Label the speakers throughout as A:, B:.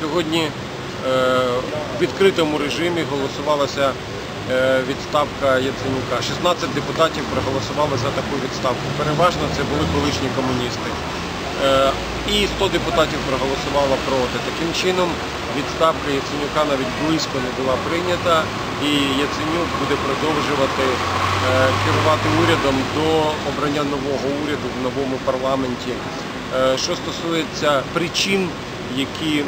A: Сьогодні е, в відкритому режимі голосувалася е, відставка Яценюка. 16 депутатів проголосували за таку відставку. Переважно це були колишні комуністи. Е, І 100 депутатів проголосувало проти. Таким чином відставка Яценюка навіть близько не була прийнята, і Яценюк буде продовжувати керувати урядом до обрання нового уряду в новому парламенті. Що стосується причин, які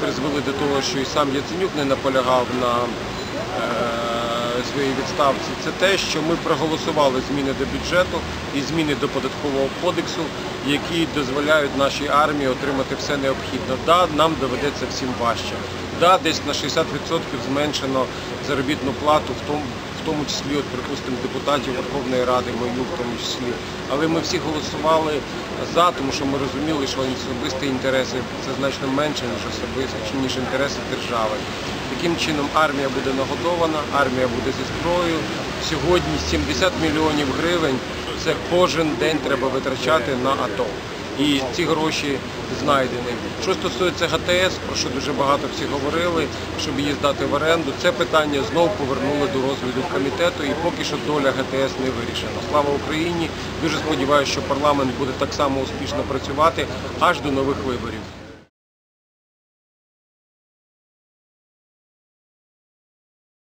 A: призвели до того, що і сам Яценюк не наполягав на е, своїй відставці, це те, що ми проголосували зміни до бюджету і зміни до податкового кодексу, які дозволяють нашій армії отримати все необхідне. Да, нам доведеться всім важче. Да, десь на 60% зменшено заробітну плату, в тому, в тому числі, от, припустимо, депутатів Верховної Ради, мою в тому числі. Але ми всі голосували за, тому що ми розуміли, що особисті інтереси це значно менше, ніж особисті, ніж інтереси держави. Таким чином армія буде нагодована, армія буде зі зброєю. Сьогодні 70 мільйонів гривень це кожен день треба витрачати на АТО. І ці гроші знайдені. Що стосується ГТС, про що дуже багато всі говорили, щоб її здати в оренду, це питання знов повернули до розгляду комітету і поки що доля ГТС не вирішена. Слава Україні! Дуже сподіваюся, що парламент буде так само успішно працювати аж до нових виборів.